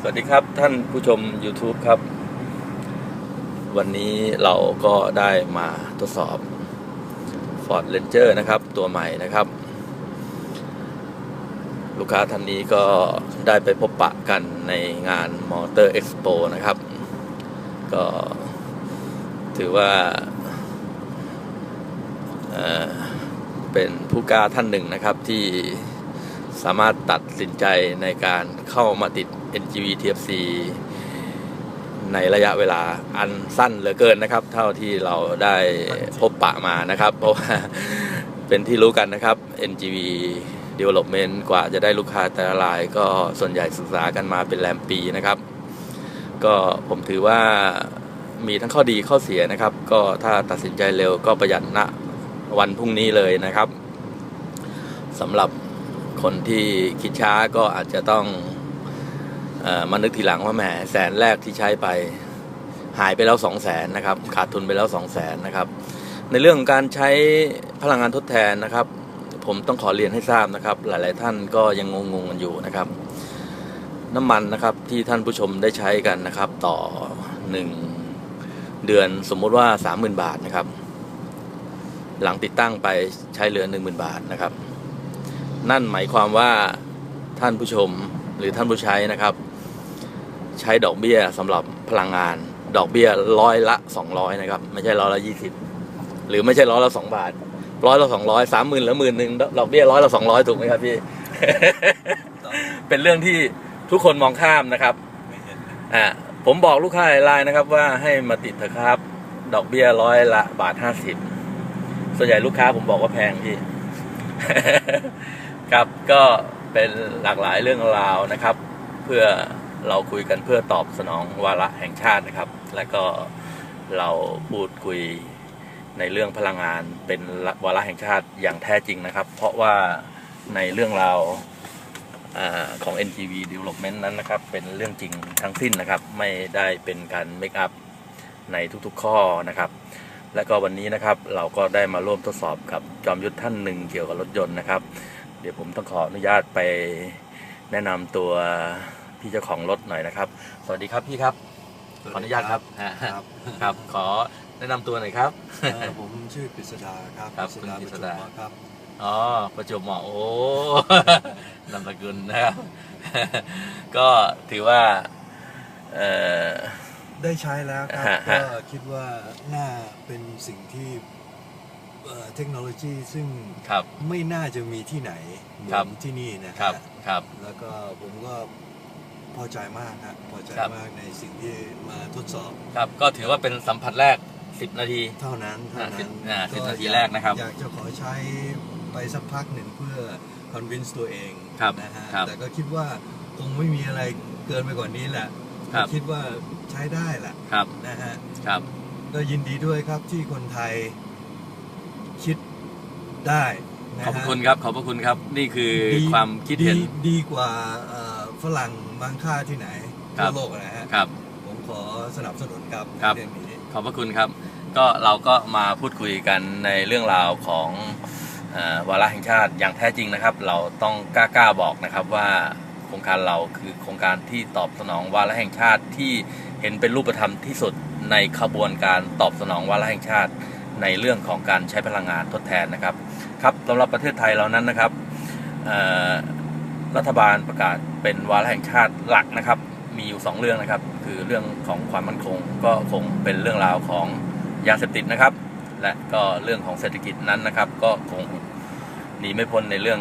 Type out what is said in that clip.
สวัสดีครับท่านผู้ชม YouTube ครับ วันนี้เราก็ได้มาทดสอบ Ford Ranger นะครับ ตัวใหม่นะครับ ลูกค้าท่านนี้ก็ได้ไปพบปะกันในงาน Motor Expo นะครับ ก็ถือว่าเเป็นผู้กล้าท่านหนึ่งนะครับที่ สามารถตัดสินใจในการเข้ามาติด NGV TFC ในระยะเวลาอันสั้นเหลือเกินนะครับ เท่าที่เราได้พบปะมานะครับ เพราะว่าเป็นที่รู้กันนะครับ NGV Development กว่าจะได้ลูกค้าแต่ละรายก็ส่วนใหญ่ศึกษากันมาเป็นแรมปีนะครับ ก็ผมถือว่ามีทั้งข้อดีข้อเสียนะครับ ก็ถ้าตัดสินใจเร็วก็ประหยัดณวันพรุ่งนี้เลยนะครับสำหรับ คนที่คิดช้าก็อาจจะต้องออมานึกทีหลังว่าแหมแสนแรกที่ใช้ไป หายไปแล้วสองแสนนะครับ ขาดทุนไปแล้วสองแสนนะครับ ในเรื่องของการใช้พลังงานทดแทนนะครับ ผมต้องขอเรียนให้ทราบนะครับ หลาย ๆ ท่านก็ยังงงๆกันอยู่นะครับ น้ำมันนะครับที่ท่านผู้ชมได้ใช้กันนะครับ ต่อหนึ่งเดือนสมมุติว่าสามหมื่นบาทนะครับ หลังติดตั้งไปใช้เหลือหนึ่งหมื่นบาทนะครับ นั่นหมายความว่าท่านผู้ชมหรือท่านผู้ใช้นะครับ ใช้ดอกเบี้ยสำหรับพลังงาน ดอกเบี้ยร้อยละสองร้อยนะครับ ไม่ใช่ร้อยละยี่สิบหรือไม่ใช่ร้อยละสองบาทร้อยละสองร้อยสามหมื่นหรือหมื่นหนึ่งดอกเบี้ยร้อยละสองร้อยถูกไหมครับพี่ เป็นเรื่องที่ทุกคนมองข้ามนะครับอ่าผมบอกลูกค้าหลายรายนะครับ ว่าให้มาติดเถอะครับ ดอกเบี้ยร้อยละบาทห้าสิบส่วนใหญ่ลูกค้าผมบอกว่าแพงพี่ ครับก็เป็นหลากหลายเรื่องราวนะครับ เพื่อเราคุยกันเพื่อตอบสนองวาระแห่งชาตินะครับ และก็เราพูดคุยในเรื่องพลังงานเป็นวาระแห่งชาติอย่างแท้จริงนะครับ เพราะว่าในเรื่องราวอของ NGV Development นั้นนะครับ เป็นเรื่องจริงทั้งสิ้นนะครับ ไม่ได้เป็นการเมคอัพในทุกๆข้อนะครับ และก็วันนี้นะครับเราก็ได้มาร่วมทดสอบกับจอมยุทธท่านหนึ่งเกี่ยวกับรถยนต์นะครับ เดี๋ยวผมต้องขออนุญาตไปแนะนำตัวพี่เจ้าของรถหน่อยนะครับ สวัสดีครับพี่ครับ ขออนุญาตครับ ครับ ครับ ขอแนะนำตัวหน่อยครับ เอ่อผมชื่อกฤษดาครับครับคุณกฤษดา ประจวบครับ อ๋อ ประจวบเหมาะโอ้ นามสกุลนะครับ ก็ถือว่าเอ่อ ได้ใช้แล้วครับฮะก็ฮะคิดว่าน่าเป็นสิ่งที่ เอ่อเทคโนโลยีซึ่งครับไม่น่าจะมีที่ไหนเหมืครัอบนที่นี่นะฮะครับครับ แล้วก็ผมก็พอใจมากครับพอใจครับมากในสิ่งที่มาทดสอบครับ ก็ถือว่าเป็นสัมผัสแรก 10 นาที เท่านั้นเท่าอ่าสินั้บนอ่าสิบก็นาทีแรกนะครับ อยากจะขอใช้ไปสักพักหนึ่งเพื่อ convince ตัวเองครับนะฮะครับแต่ก็คิดว่าคงไม่มีอะไรเกินไปกว่านี้แหละครับคิดว่าใช้ได้แหละครับนะฮะครับก็ยินดีด้วยครับที่คนไทย คิดได้นะขอบพระฮะคุณครับ ขอบพระคุณครับ นี่คือดีความคิดเห็นดีดีกว่าเอ่อฝรั่งบางค่าที่ไหนครัทั่บ วโลกนะฮะครับ ผมขอสนับสนุนครับครับ เรื่องนี้ ขอบพระคุณครับ ก็เราก็มาพูดคุยกันในเรื่องราวของเออวาระแห่งชาติอย่างแท้จริงนะครับ เราต้องกล้าๆบอกนะครับว่าโครงการเราคือโครงการที่ตอบสนองวาระแห่งชาติที่เห็นเป็นรูปธรรมที่สุดในขบวนการตอบสนองวาระแห่งชาติ ในเรื่องของการใช้พลังงานทดแทนนะครับครับสำหรับประเทศไทยเรานั้นนะครับรัฐบาลประกาศเป็นวาระแห่งชาติหลักนะครับ มีอยู่ 2 เรื่องนะครับ คือเรื่องของความมั่นคงก็คงเป็นเรื่องราวของยาเสพติดนะครับ และก็เรื่องของเศรษฐกิจนั้นนะครับ ก็คงหนีไม่พ้นในเรื่อง